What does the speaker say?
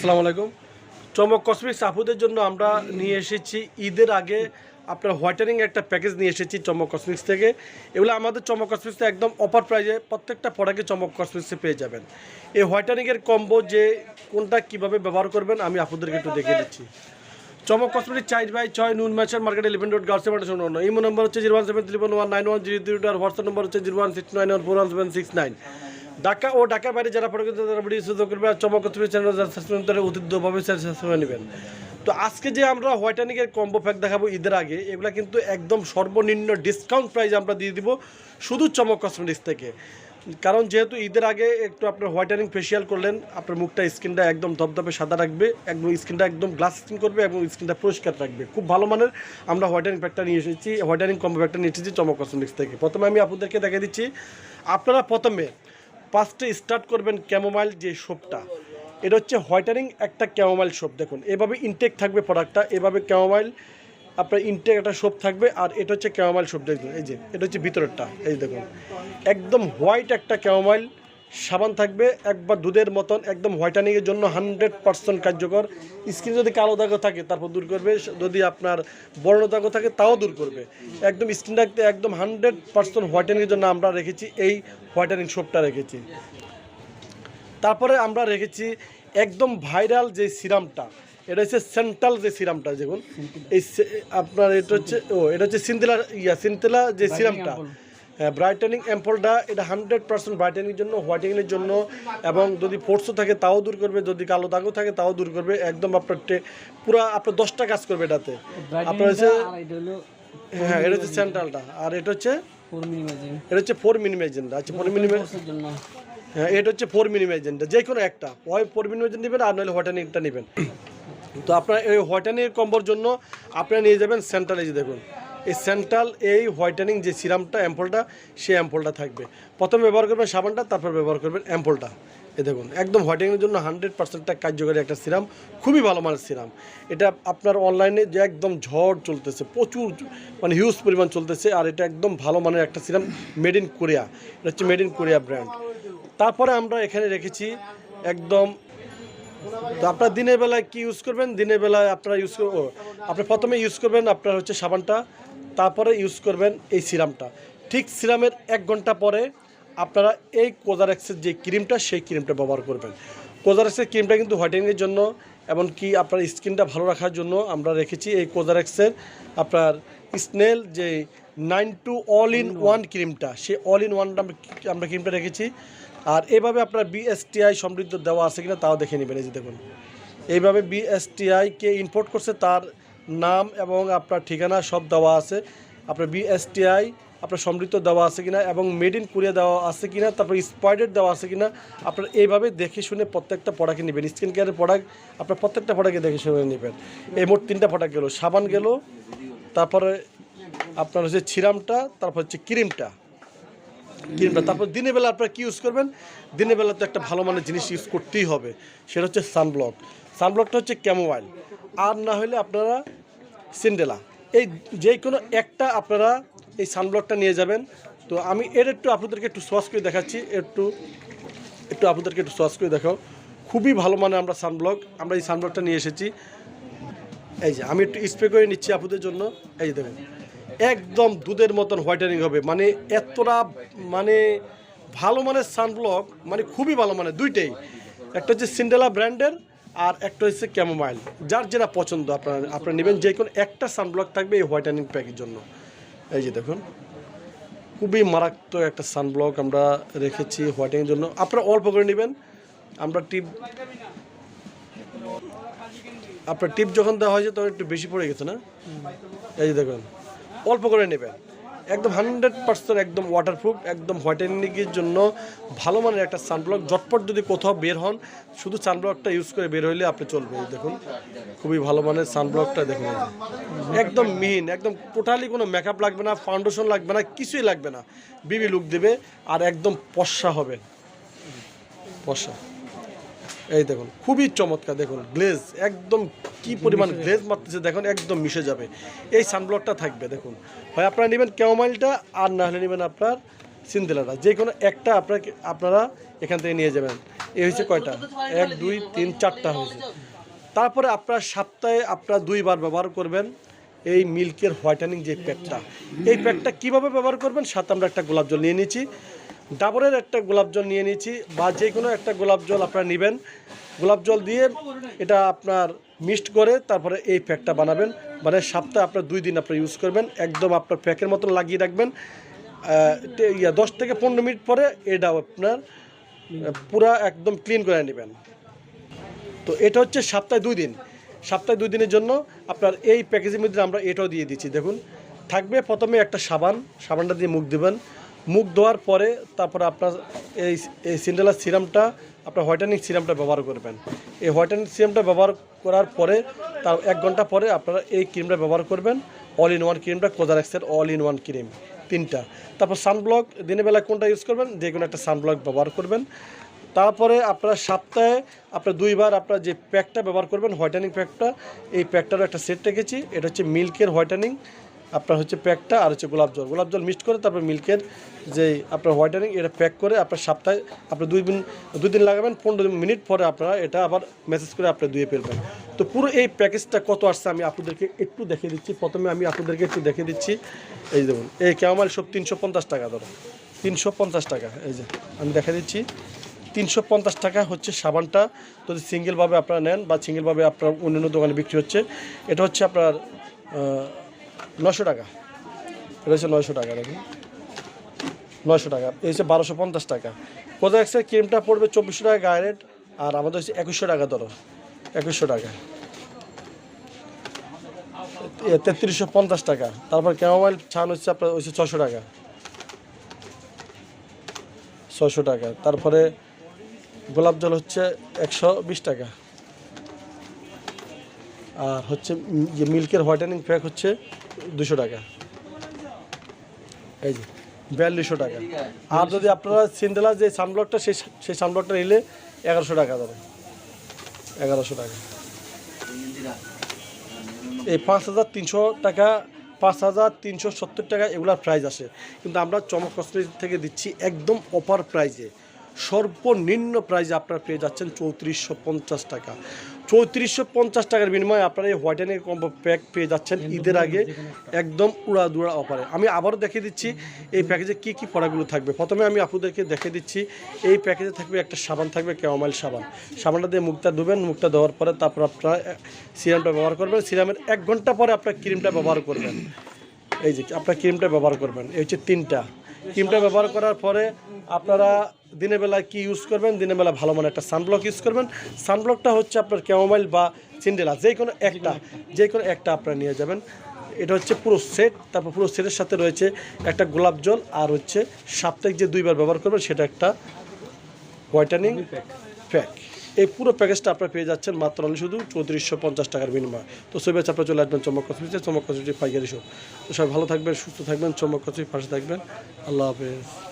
আসসালামু আলাইকুম। চমক কসমিক্স আপুদের জন্য আমরা নিয়ে এসেছি ঈদের আগে আপনার হোয়াইটানিং একটা প্যাকেজ নিয়ে এসেছি চমক কসমিক্স থেকে। এগুলো আমাদের চমক কসমিক্সে একদম অফার প্রাইজে প্রত্যেকটা প্রোডাক্টে চমক কসমিক্সে পেয়ে যাবেন। এই হোয়াইটানিংয়ের কম্বো যে কোনটা কীভাবে ব্যবহার করবেন আমি আপুদেরকে একটু দেখিয়ে দিচ্ছি। চমক কসমেটিক চাইজ বাই ছয় নুন মাছের market eleven road girls seven শূন্য এই নম্বর হচ্ছে zero one seven three one nine one zero three আর হোয়াটসঅ্যাপ নম্বর হচ্ছে zero one six nine one four one seven six nine Dhaka ও ঢাকার বাইরে যারা পড়ে তারা ভিডিও সুযোগ করবে আর চ্যানেল করে নেবেন। তো আজকে যে আমরা হোয়াইটানিংয়ের কম্বো প্যাক দেখাবো ঈদের আগে, এগুলা কিন্তু একদম সর্বনিম্ন ডিসকাউন্ট প্রাইস আমরা দিয়ে দিব শুধু চমক কসমেটিক্স থেকে। কারণ যেহেতু ঈদের আগে একটু আপনার হোয়াইটানিং ফেসিয়াল করলেন, আপনার মুখটা, স্কিনটা একদম ধপধপে সাদা রাখবে, একদম স্কিনটা একদম গ্লাস স্কিন করবে এবং স্কিনটা পরিষ্কার রাখবে। খুব ভালো মানের আমরা হোয়াইটানিং প্যাকটা নিয়ে এসেছি হোয়াইটানিং কম্বো প্যাকটা নিয়ে এসেছি চমক কসমেটিক্স থেকে। প্রথমে আমি আপনাদেরকে দেখে দিচ্ছি, আপনারা প্রথমে ফার্স্টে স্টার্ট করবেন ক্যামোমাইল যে সোপটা এটা হচ্ছে হোয়াইটারিং একটা ক্যামোমাইল সোপ দেখুন। এভাবে ইনটেক থাকবে প্রোডাক্টটা এভাবে ক্যামোমাইল আপনার ইনটেক একটা সোপ থাকবে, আর এটা হচ্ছে ক্যামোমাইল সোপ দেখুন, এই যে, এটা হচ্ছে ভিতরেরটা, এই দেখুন। একদম হোয়াইট একটা ক্যামোমাইল সাবান থাকবে একবার দুধের মতন একদম হোয়াইটানিংয়ের জন্য হান্ড্রেড পার্সেন্ট কার্যকর। স্কিন যদি কালো দাগও থাকে তারপর দূর করবে। যদি আপনার বর্ণ দাগও থাকে তাও দূর করবে। একদম স্কিনটা একদম হান্ড্রেড পার্সেন্ট হোয়াইটানিংয়ের জন্য আমরা রেখেছি এই হোয়াইটানিং সোপটা রেখেছি। তারপরে আমরা রেখেছি একদম ভাইরাল যে সিরামটা এটা হচ্ছে সেন্ট্রাল যে সিরামটা দেখুন। এই আপনার এটা হচ্ছে ও এটা হচ্ছে সিনতেলা ইয়া সিনতেলা যে সিরামটা। ব্রাইটেনিং অ্যাম্পলটা এটা হান্ড্রেড পার্সেন্ট ব্রাইটেনিংয়ের জন্য হোয়াইটেনিংয়ের জন্য এবং যদি পোর্সও থাকে তাও দূর করবে যদি কালো দাগও থাকে তাও দূর করবে একদম আপনার পুরা আপনার দশটা কাজ করবে এটাতে। আপনার হচ্ছে হ্যাঁ এটা হচ্ছে সেন্ট্রালটা আর এটা হচ্ছে এটা হচ্ছে ফোর মিনিমাইজেন্ট আচ্ছা ফোর মিনিমাইজ হ্যাঁ এটা হচ্ছে ফোর মিনিমাইজেন্টটা যে কোনো একটা। হয় ফোর মিনিমাইজেন্ট নেবেন আর নাহলে হোয়াটানিংটা নেবেন। তো আপনার এই হোয়াইটানিং কম্বোর জন্য আপনারা নিয়ে যাবেন সেন্ট্রাল এই যে দেখুন। এই সেন্ট্রাল এই হোয়াইটানিং যে সিরামটা অ্যাম্পলটা সেই অ্যাম্পলটা থাকবে। প্রথমে ব্যবহার করবেন সাবানটা, তারপর ব্যবহার করবেন অ্যাম্পলটা এ দেখুন, একদম হোয়াইটানিংয়ের জন্য হান্ড্রেড পার্সেন্ট কার্যকরী একটা সিরাম খুবই ভালো মানের সিরাম এটা আপনার অনলাইনে যে একদম ঝড় চলতেছে, প্রচুর মানে হিউজ পরিমাণ চলতেছে, আর এটা একদম ভালো মানের একটা সিরাম মেড ইন কোরিয়া এটা হচ্ছে মেড ইন কোরিয়া ব্র্যান্ড তারপরে আমরা এখানে রেখেছি একদম, তো আপনার দিনের বেলায় কি ইউজ করবেন? দিনের বেলায় আপনারা ইউজ করব আপনি প্রথমে ইউজ করবেন আপনার হচ্ছে সাবানটা তারপরে ইউজ করবেন এই সিরামটা। ঠিক সিরামের এক ঘণ্টা পরে আপনারা এই কোজারেক্সের যে ক্রিমটা, সেই ক্রিমটা ব্যবহার করবেন। কোজারেক্সের ক্রিমটা কিন্তু হোয়াইটেনিংয়ের জন্য, এমনকি আপনার স্কিনটা ভালো রাখার জন্য আমরা রেখেছি এই কোজারেক্সের আপনার স্নেল যে nine two all in one ক্রিমটা, সেই অল ইন ওয়ানটা আমরা ক্রিমটা রেখেছি। আর এভাবে আপনার বিএসটিআই সমৃদ্ধ দেওয়া আছে কিনা তাও দেখে নেবেন, এই যে দেখুন। এইভাবে বিএসটিআই কে ইম্পোর্ট করছে, তার নাম এবং আপনার ঠিকানা সব দেওয়া আছে। আপনার বিএসটিআই আপনার সমৃদ্ধ দেওয়া আছে কিনা এবং মেড ইন কোরিয়া দেওয়া আছে কিনা, তারপর স্পাইডেড দেওয়া আছে কিনা, আপনার এইভাবে দেখে শুনে প্রত্যেকটা প্রোডাক্টে নেবেন। স্কিন কেয়ারের প্রোডাক্ট আপনার প্রত্যেকটা প্রোডাক্টে দেখে শুনে নেবেন। এই মোট তিনটা প্রোডাক্ট গেলো। সাবান গেল, তারপরে আপনার হচ্ছে ছিরামটা, তারপর হচ্ছে ক্রিমটা। ক্রিমটা, তারপর দিনের বেলা আপনারা কী ইউজ করবেন? দিনের বেলা তো একটা ভালো মানের জিনিস ইউজ করতেই হবে। সেটা হচ্ছে সানব্লক সানব্লকটা হচ্ছে ক্যামোমাইল আর না হলে আপনারা সিন্ডেলা। এই যে কোনো একটা আপনারা এই সানব্লকটা নিয়ে যাবেন। তো আমি এর একটু আপনাদেরকে একটু সস করে দেখাচ্ছি। একটু একটু আপনাদেরকে একটু সস করে দেখাও। খুবই ভালো মানে আমরা সানব্লক আমরা এই সানব্লকটা নিয়ে এসেছি। এই যে, আমি একটু স্প্রে করে নিচ্ছি আপুদের জন্য। এই যে দেখুন, একদম দুধের মতন হোয়াইটেনিং হবে। মানে এতটা মানে ভালো মানের সানব্লক মানে খুবই ভালো মানে দুইটাই। একটা হচ্ছে সিন্ডেলা ব্র্যান্ডের আর একটা হচ্ছে ক্যামোমাইল যার যেটা পছন্দ আপনারা আপনারা নেবেন যে কোনো একটা সানব্লক থাকবে এই হোয়াইটেনিং প্যাকের জন্য। এই যে দেখুন খুবই মারাত্মক একটা সানব্লক আমরা রেখেছি হোয়াইটেনিংয়ের জন্য। আপনারা অল্প করে নেবেন। আমরা টিপ আপনার টিপ যখন দেওয়া হয়েছে তখন একটু বেশি পড়ে গেছে না? এই যে দেখুন অল্প করে নেবেন। একদম হান্ড্রেড পার্সেন্ট একদম ওয়াটারপ্রুফ একদম হোয়াইটেনিংয়ের জন্য ভালো মানের একটা সানব্লক জটপট যদি কোথাও বের হন, শুধু সানব্লকটা ইউজ করে বের হইলে আপনি চলবে। দেখুন, খুবই ভালো মানের সানব্লকটা দেখুন। একদম মিহিন একদম টোটালি কোনো মেকআপ লাগবে না ফাউন্ডেশন লাগবে না, কিছুই লাগবে না। বিবি লুক দেবে আর একদম পশা হবে। পশা এই দেখুন, খুবই চমৎকার দেখুন গ্লেজ একদম কি পরিমাণ গ্লেজ মারতেছে, দেখুন, একদম মিশে যাবে। এই সানব্লকটা থাকবে, দেখুন। হয় আপনারা নেবেন ক্যামাইলটা আর না হলে নেবেন আপনার সিন্দেলাটা যে কোনো একটা আপনাকে, আপনারা এখান থেকে নিয়ে যাবেন। এই হয়েছে কয়টা? এক, দুই, তিন, চারটা হয়েছে। তারপরে আপনার সপ্তাহে আপনারা দুইবার ব্যবহার করবেন এই মিল্কের হোয়াইটেনিং যে প্যাকটা। এই প্যাকটা কীভাবে ব্যবহার করবেন? সাথে আমরা একটা গোলাপ জল নিয়ে নিয়েছি ডাবরের একটা গোলাপ জল নিয়ে নিয়েছি বা যে কোনো একটা গোলাপ জল আপনারা নেবেন। গোলাপ জল দিয়ে এটা আপনার মিক্সড করে তারপরে এই প্যাকটা বানাবেন। মানে সপ্তাহে আপনার দুই দিন আপনার ইউজ করবেন। একদম আপনার প্যাকের মতন লাগিয়ে রাখবেন। ইয়া, দশ থেকে পনেরো মিনিট পরে এটা আপনার, পুরা একদম ক্লিন করে নেবেন। তো এটা হচ্ছে সপ্তাহে দুই দিন। সপ্তাহে দুই দিনের জন্য আপনার এই প্যাকেজের মধ্যে আমরা এটাও দিয়ে দিচ্ছি। দেখুন, থাকবে প্রথমে একটা সাবান। সাবানটা দিয়ে মুখ দেবেন মুখ দেওয়ার পরে তারপরে আপনার এই এই সিন্ডেলার সিরামটা আপনার হোয়াইটেনিং সিরামটা ব্যবহার করবেন। এই হোয়াইটেনিং সিরামটা ব্যবহার করার পরে তার এক ঘণ্টা পরে আপনারা এই ক্রিমটা ব্যবহার করবেন। অল ইন ওয়ান ক্রিমটা, কোজারেক্সের অল ইন ওয়ান ক্রিম, তিনটা। তারপর সানব্লক, দিনের বেলা কোনটা ইউজ করবেন? যে কোনো একটা সানব্লক ব্যবহার করবেন। তারপরে আপনারা সপ্তাহে, আপনার দুইবার আপনার যে প্যাকটা ব্যবহার করবেন হোয়াইটেনিং প্যাকটা, এই প্যাকটারও একটা সেট রেখেছি। এটা হচ্ছে মিল্কের হোয়াইটেনিং আপনার হচ্ছে প্যাকটা আর হচ্ছে গোলাপ জল। গোলাপ জল মিক্সড করে তারপর মিল্কের যে আপনার হোয়াইটেনিং এটা প্যাক করে আপনার সপ্তাহে আপনার দুই দিন দুই দিন লাগাবেন, পনেরো মিনিট পরে আপনারা এটা আবার মেসেজ করে আপনি ধুয়ে ফেলবেন। তো পুরো এই প্যাকেজটা কত আসছে আমি আপনাদেরকে একটু দেখিয়ে দিচ্ছি। প্রথমে আমি আপনাদেরকে একটু দেখিয়ে দিচ্ছি। এই দেখুন, এই ক্যামাল সব তিনশো পঞ্চাশ টাকা ধরো। তিনশো পঞ্চাশ টাকা, এই যে আমি দেখা দিচ্ছি। তিনশো পঞ্চাশ টাকা হচ্ছে সাবানটা। যদি সিঙ্গেলভাবে আপনারা নেন বা সিঙ্গেলভাবে আপনার অন্যান্য দোকানে বিক্রি হচ্ছে, এটা হচ্ছে আপনার নশো টাকা। এটা হচ্ছে নয়শো টাকা, দেখুন। নয়শো টাকা। এই হচ্ছে বারোশো পঞ্চাশ টাকা। কোথায় এক্সের ক্রিমটা পড়বে চব্বিশশো টাকা গায়ে রেট আর আমাদের হচ্ছে একুশশো টাকা ধরো। একুশশো টাকা। তেত্রিশশো পঞ্চাশ টাকা। তারপর ক্যামোমাইল ছান হচ্ছে আপনার হচ্ছে ছশো টাকা। ছশো টাকা। তারপরে গোলাপ জল হচ্ছে একশো বিশ টাকা। আর হচ্ছে মিল্কের হোয়াইটেনিং প্যাক হচ্ছে দুশো টাকা। এই যে, বিয়াল্লিশশো টাকা। আর যদি আপনারা সিন্ডেলা যে সানব্লকটা সেই সেই সানব্লকটা নিলে এগারোশো টাকা ধরে। এগারোশো টাকা। এই পাঁচ হাজার তিনশো টাকা, পাঁচ হাজার তিনশো সত্তর টাকা এগুলার প্রাইস আসে। কিন্তু আমরা চমক থেকে দিচ্ছি একদম অপার প্রাইজে সর্বনিম্ন প্রাইজে আপনারা পেয়ে যাচ্ছেন চৌত্রিশশো পঞ্চাশ টাকা। চৌত্রিশশো পঞ্চাশ টাকার বিনিময়ে আপনারা এই হোয়াইটেনের কম্বো প্যাক পেয়ে যাচ্ছেন ঈদের আগে একদম উড়া দুড়া অফারে আমি আবারও দেখিয়ে দিচ্ছি এই প্যাকেজে কী কী প্রোডাক্টগুলো থাকবে? প্রথমে আমি আপনাদেরকে দেখিয়ে দিচ্ছি এই প্যাকেজে থাকবে একটা সাবান থাকবে ক্যামাইল সাবান। সাবানটা দিয়ে মুখটা ধুবেন মুখটা দেওয়ার পরে তারপর আপনারা সিরামটা ব্যবহার করবেন। সিরামের এক ঘণ্টা পরে আপনার ক্রিমটা ব্যবহার করবেন। এই যে আপনার ক্রিমটা ব্যবহার করবেন। এই হচ্ছে তিনটা। ক্রিমটা ব্যবহার করার পরে আপনারা দিনের বেলা কি ইউজ করবেন? দিনের বেলা ভালো মানে একটা সানব্লক ইউজ করবেন। সানব্লকটা হচ্ছে আপনার ক্যামোমাইল বা সিন্ডেলা যে কোনো একটা, যে কোনো একটা আপনারা নিয়ে যাবেন। এটা হচ্ছে পুরো সেট তারপর পুরো সেটের সাথে রয়েছে একটা গোলাপ জল আর হচ্ছে সাপ্তাহিক যে দুইবার ব্যবহার করবেন, সেটা একটা হোয়াইটেনিং প্যাক এই পুরো প্যাকেজটা আপনারা পেয়ে যাচ্ছেন মাত্র আমি শুধু চৌত্রিশশো পঞ্চাশ টাকার বিনিময়। তো সবাই আপনারা চলে আসবেন চমক কসমিতে চমক কসমিটি পাইকারি শো তো সবাই ভালো থাকবেন, সুস্থ থাকবেন, চমক কসমির পাশে থাকবেন। আল্লাহ হাফেজ।